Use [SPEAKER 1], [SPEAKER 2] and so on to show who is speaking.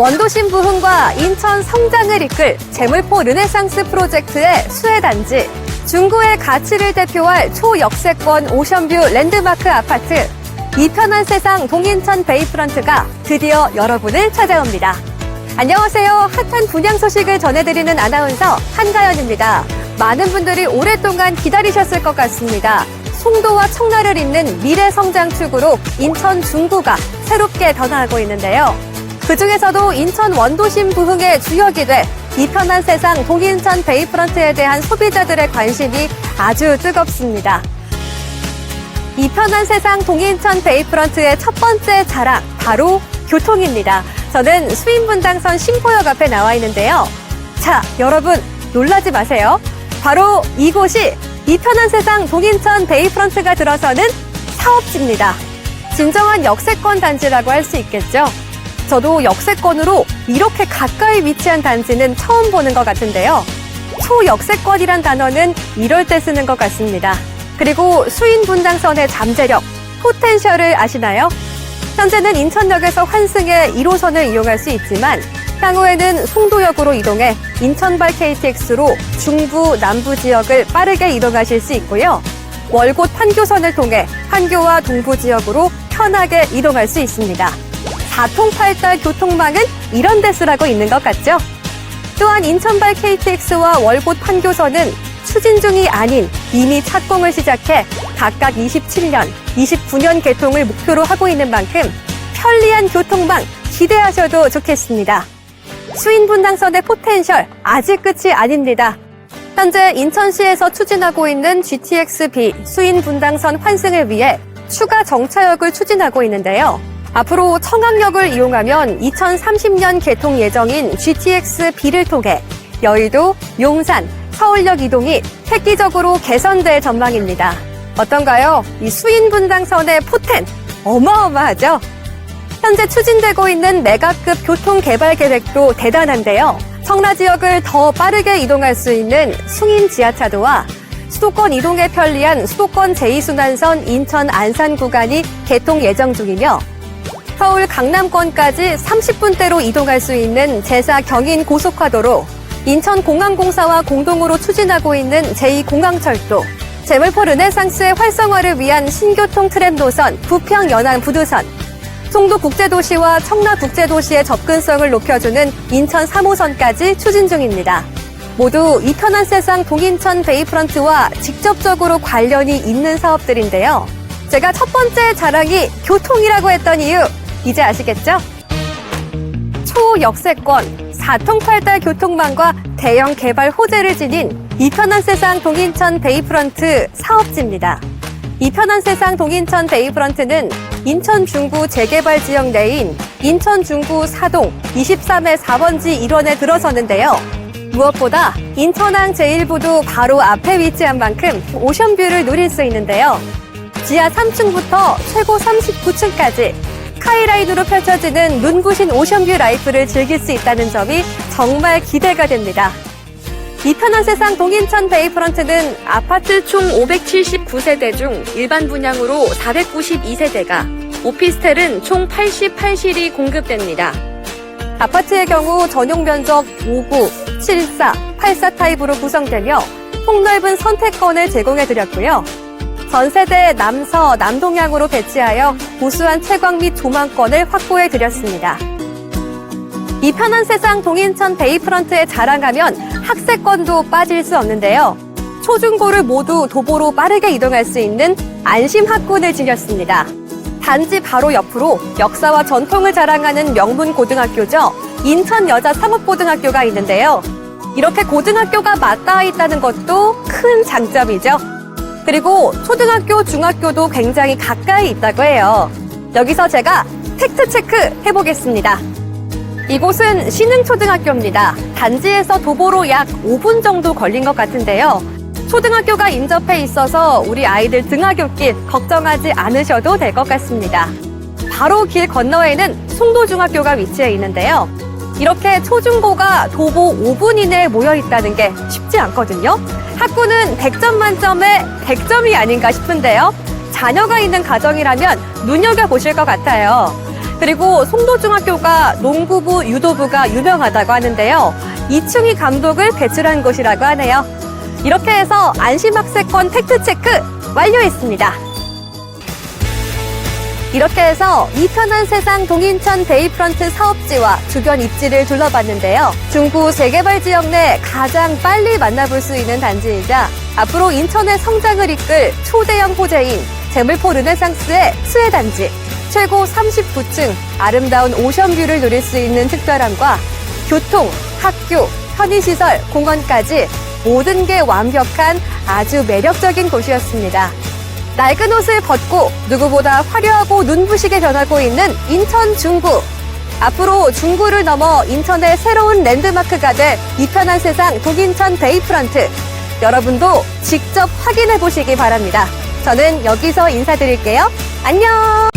[SPEAKER 1] 원도심 부흥과 인천 성장을 이끌 재물포 르네상스 프로젝트의 수혜단지, 중구의 가치를 대표할 초역세권 오션뷰 랜드마크 아파트, 이 편한 세상 동인천 베이프런트가 드디어 여러분을 찾아옵니다. 안녕하세요. 핫한 분양 소식을 전해드리는 아나운서 한가연입니다. 많은 분들이 오랫동안 기다리셨을 것 같습니다. 송도와 청라를 잇는 미래 성장 축으로 인천 중구가 새롭게 변화하고 있는데요. 그 중에서도 인천 원도심 부흥의 주역이 돼 이편한 세상 동인천 베이프런트에 대한 소비자들의 관심이 아주 뜨겁습니다. 이편한 세상 동인천 베이프런트의 첫 번째 자랑, 바로 교통입니다. 저는 수인분당선 신포역 앞에 나와 있는데요. 자, 여러분, 놀라지 마세요. 바로 이곳이 이편한 세상 동인천 베이프런트가 들어서는 사업지입니다. 진정한 역세권 단지라고 할 수 있겠죠. 저도 역세권으로 이렇게 가까이 위치한 단지는 처음 보는 것 같은데요. 초역세권이란 단어는 이럴 때 쓰는 것 같습니다. 그리고 수인 분당선의 잠재력, 포텐셜을 아시나요? 현재는 인천역에서 환승해 1호선을 이용할 수 있지만 향후에는 송도역으로 이동해 인천발 KTX로 중부 남부 지역을 빠르게 이동하실 수 있고요. 월곶 판교선을 통해 판교와 동부 지역으로 편하게 이동할 수 있습니다. 사통팔달 교통망은 이런 데 쓰라고 있는 것 같죠? 또한 인천발 KTX와 월곶 판교선은 추진 중이 아닌 이미 착공을 시작해 각각 27년, 29년 개통을 목표로 하고 있는 만큼 편리한 교통망 기대하셔도 좋겠습니다. 수인분당선의 포텐셜 아직 끝이 아닙니다. 현재 인천시에서 추진하고 있는 GTX-B 수인분당선 환승을 위해 추가 정차역을 추진하고 있는데요. 앞으로 청학역을 이용하면 2030년 개통 예정인 GTX-B를 통해 여의도, 용산, 서울역 이동이 획기적으로 개선될 전망입니다. 어떤가요? 이 수인분당선의 포텐 어마어마하죠? 현재 추진되고 있는 메가급 교통 개발 계획도 대단한데요. 청라 지역을 더 빠르게 이동할 수 있는 숭인 지하차도와 수도권 이동에 편리한 수도권 제2순환선 인천 안산 구간이 개통 예정 중이며 서울 강남권까지 30분대로 이동할 수 있는 제사 경인 고속화도로 인천공항공사와 공동으로 추진하고 있는 제2공항철도 재물포 르네상스의 활성화를 위한 신교통 트램 노선 부평 연안 부두선 송도 국제도시와 청라 국제도시의 접근성을 높여주는 인천 3호선까지 추진 중입니다. 모두 이 편한 세상 동인천 베이프런트와 직접적으로 관련이 있는 사업들인데요. 제가 첫 번째 자랑이 교통이라고 했던 이유 이제 아시겠죠? 초역세권, 사통팔달 교통망과 대형 개발 호재를 지닌 이편한 세상 동인천 베이프런트 사업지입니다. 이편한 세상 동인천 베이프런트는 인천 중구 재개발 지역 내인 인천 중구 사동 23회 4번지 1원에 들어서는데요. 무엇보다 인천항 제1부도 바로 앞에 위치한 만큼 오션뷰를 누릴 수 있는데요. 지하 3층부터 최고 39층까지 스카이라인으로 펼쳐지는 눈부신 오션뷰 라이프를 즐길 수 있다는 점이 정말 기대가 됩니다. 이 편한 세상 동인천 베이프런트는 아파트 총 579세대 중 일반 분양으로 492세대가, 오피스텔은 총 88실이 공급됩니다. 아파트의 경우 전용 면적 59, 74, 84 타입으로 구성되며 폭넓은 선택권을 제공해드렸고요. 전 세대 남서, 남동향으로 배치하여 우수한 채광 및 조망권을 확보해 드렸습니다. 이 편한 세상 동인천 베이프런트에 자랑하면 학세권도 빠질 수 없는데요. 초중고를 모두 도보로 빠르게 이동할 수 있는 안심 학군을 지녔습니다. 단지 바로 옆으로 역사와 전통을 자랑하는 명문 고등학교죠. 인천 여자 상업고등학교가 있는데요. 이렇게 고등학교가 맞닿아 있다는 것도 큰 장점이죠. 그리고 초등학교, 중학교도 굉장히 가까이 있다고 해요. 여기서 제가 팩트 체크 해보겠습니다. 이곳은 신흥초등학교입니다. 단지에서 도보로 약 5분 정도 걸린 것 같은데요. 초등학교가 인접해 있어서 우리 아이들 등하굣길 걱정하지 않으셔도 될 것 같습니다. 바로 길 건너에는 송도중학교가 위치해 있는데요. 이렇게 초중고가 도보 5분 이내에 모여 있다는 게 쉽지 않거든요. 학구는 100점 만점에 100점이 아닌가 싶은데요. 자녀가 있는 가정이라면 눈여겨보실 것 같아요. 그리고 송도중학교가 농구부, 유도부가 유명하다고 하는데요. 이충희 감독을 배출한 곳이라고 하네요. 이렇게 해서 안심학세권 팩트체크 완료했습니다. 이렇게 해서 이 편한 세상 동인천 베이프런트 사업지와 주변 입지를 둘러봤는데요. 중구 재개발 지역 내 가장 빨리 만나볼 수 있는 단지이자 앞으로 인천의 성장을 이끌 초대형 호재인 재물포 르네상스의 수혜단지, 최고 39층 아름다운 오션뷰를 누릴 수 있는 특별함과 교통, 학교, 편의시설, 공원까지 모든 게 완벽한 아주 매력적인 곳이었습니다. 낡은 옷을 벗고 누구보다 화려하고 눈부시게 변하고 있는 인천 중구. 앞으로 중구를 넘어 인천의 새로운 랜드마크가 될 이편한 세상 동인천 베이프런트. 여러분도 직접 확인해 보시기 바랍니다. 저는 여기서 인사드릴게요. 안녕!